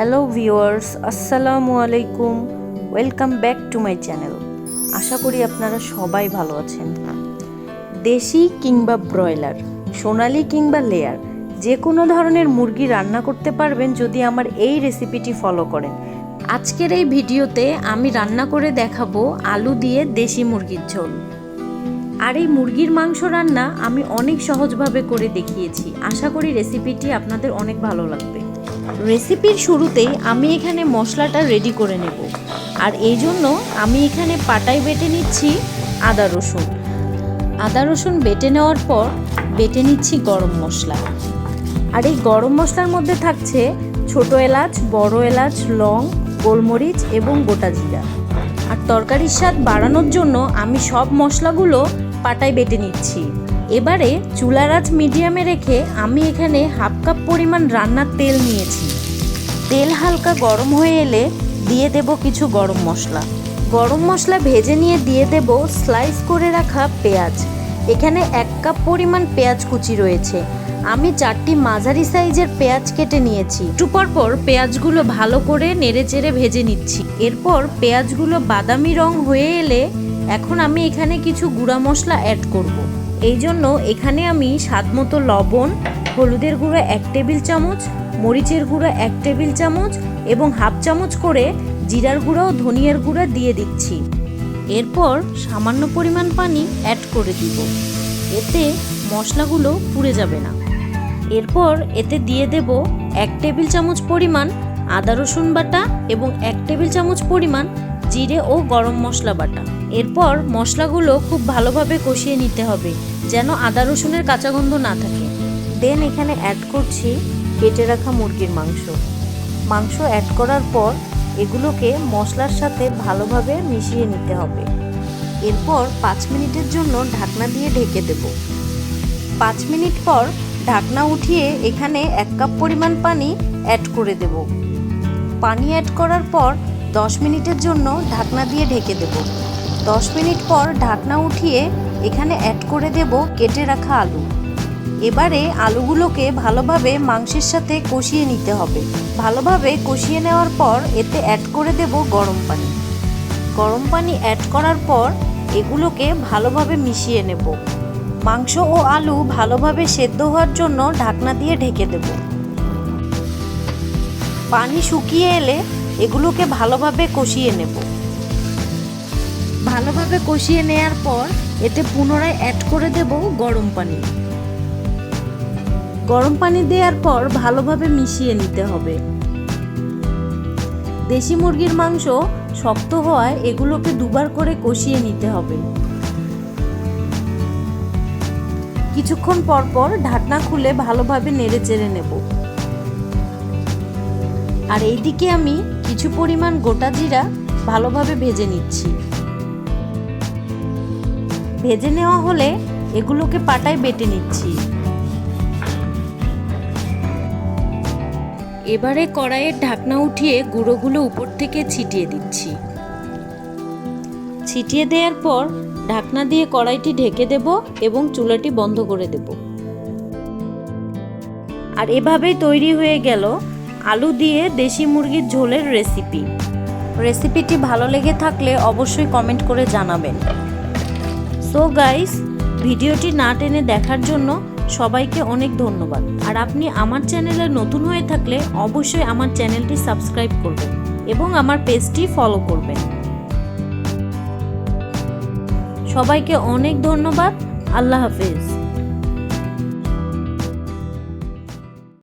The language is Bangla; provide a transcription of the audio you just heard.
হ্যালো ভিউয়ার্স আসসালামু আলাইকুম welcome back to my channel আশা করি আপনারা সবাই ভালো আছেন। দেশি কিংবা ব্রয়লার সোনালি কিংবা লেয়ার যে কোনো ধরনের মুরগি রান্না করতে পারবেন যদি আমার এই রেসিপিটি ফলো করেন। আজকের এই ভিডিওতে আমি রান্না করে দেখাবো আলু দিয়ে দেশি মুরগির ঝোল। আর এই মুরগির মাংস রান্না আমি অনেক সহজভাবে করে দেখিয়েছি। আশা করি রেসিপিটি আপনাদের অনেক ভালো লাগবে। রেসিপির শুরুতেই আমি এখানে মশলাটা রেডি করে নেব। আর এই জন্য আমি এখানে পাটায় বেটে নিচ্ছি আদা রসুন। আদা রসুন বেটে নেওয়ার পর বেটে নিচ্ছি গরম মশলা। আর এই গরম মশলার মধ্যে থাকছে ছোট এলাচ, বড় এলাচ, লং, গোলমরিচ এবং গোটা জিরা। আর তরকারির স্বাদ বাড়ানোর জন্য আমি সব মশলাগুলো পাটায় বেটে নিচ্ছি। এবারে চুলার আঁচ মিডিয়ামে রেখে আমি এখানে হাফ কাপ পরিমাণ রান্নার তেল নিয়েছি। তেল হালকা গরম হয়ে এলে দিয়ে দেব কিছু গরম মশলা। গরম মশলা ভেজে নিয়ে দিয়ে দেব স্লাইস করে রাখা পেঁয়াজ। এখানে এক কাপ পরিমাণ পেঁয়াজ কুচি রয়েছে। আমি চারটি মাঝারি সাইজের পেঁয়াজ কেটে নিয়েছি। একটু পর পেঁয়াজগুলো ভালো করে নেড়ে চেড়ে ভেজে নিচ্ছি। এরপর পেঁয়াজগুলো বাদামি রং হয়ে এলে এখন আমি এখানে কিছু গুঁড়া মশলা অ্যাড করব। এই জন্য এখানে আমি স্বাদমতো লবণ, হলুদের গুঁড়ো এক টেবিল চামচ, মরিচের গুঁড়ো এক টেবিল চামচ এবং হাফ চামচ করে জিরার গুঁড়ো ও ধনিয়ার গুঁড়ো দিয়ে দিচ্ছি। এরপর সামান্য পরিমাণ পানি অ্যাড করে দিব। এতে মশলাগুলো পুড়ে যাবে না। এরপর এতে দিয়ে দেব এক টেবিল চামচ পরিমাণ আদা রসুন বাটা এবং এক টেবিল চামচ পরিমাণ জিরে ও গরম মশলা বাটা। এরপর মশলাগুলো খুব ভালোভাবে কষিয়ে নিতে হবে, যেন আদা রসুনের কাঁচা গন্ধ না থাকে। দেন এখানে অ্যাড করছি কেটে রাখা মুরগির মাংস। মাংস অ্যাড করার পর এগুলোকে মশলার সাথে ভালোভাবে মিশিয়ে নিতে হবে। এরপর পাঁচ মিনিটের জন্য ঢাকনা দিয়ে ঢেকে দেব। পাঁচ মিনিট পর ঢাকনা উঠিয়ে এখানে এক কাপ পরিমাণ পানি অ্যাড করে দেব। পানি অ্যাড করার পর দশ মিনিটের জন্য ঢাকনা দিয়ে ঢেকে দেব। দশ মিনিট পর ঢাকনা উঠিয়ে এখানে অ্যাড করে দেব কেটে রাখা আলু। এবারে আলুগুলোকে ভালোভাবে মাংসের সাথে কষিয়ে নিতে হবে। ভালোভাবে কষিয়ে নেওয়ার পর এতে অ্যাড করে দেব গরম পানি। গরম পানি অ্যাড করার পর এগুলোকে ভালোভাবে মিশিয়ে নেব। মাংস ও আলু ভালোভাবে সেদ্ধ হওয়ার জন্য ঢাকনা দিয়ে ঢেকে দেব। পানি শুকিয়ে এলে এগুলোকে ভালোভাবে কষিয়ে নেব। ভালোভাবে কষিয়ে নেয়ার পর এতে পুনরায় অ্যাড করে দেব গরম পানি। গরম পানি দেওয়ার পর ভালোভাবে মিশিয়ে নিতে হবে। দেশি মুরগির মাংস শক্ত হওয়ায় এগুলোকে দুবার করে কষিয়ে নিতে হবে। কিছুক্ষণ পর পর ঢাকনা খুলে ভালোভাবে নেড়ে চেড়ে নেব। আর এইদিকে আমি কিছু পরিমাণ গোটা জিরা ভালোভাবে ভেজে নিচ্ছি। ভেজে নেওয়া হলে এগুলোকে পাটায় বেটে নিচ্ছি। এবারে কড়াইয়ের ঢাকনা উঠিয়ে গুঁড়োগুলো উপর থেকে ছিটিয়ে দিচ্ছি। ছিটিয়ে দেওয়ার পর ঢাকনা দিয়ে কড়াইটি ঢেকে দেব এবং চুলাটি বন্ধ করে দেব। আর এভাবেই তৈরি হয়ে গেল আলু দিয়ে দেশি মুরগির ঝোলের রেসিপি। রেসিপিটি ভালো লেগে থাকলে অবশ্যই কমেন্ট করে জানাবেন। সো গাইস ভিডিওটি না টেনে দেখার জন্য সবাইকে অনেক ধন্যবাদ। আর আপনি আমার চ্যানেলে নতুন হয়ে থাকলে অবশ্যই আমার চ্যানেলটি সাবস্ক্রাইব করবেন এবং আমার পেজটি ফলো করবেন। সবাইকে অনেক ধন্যবাদ। আল্লাহ হাফিজ।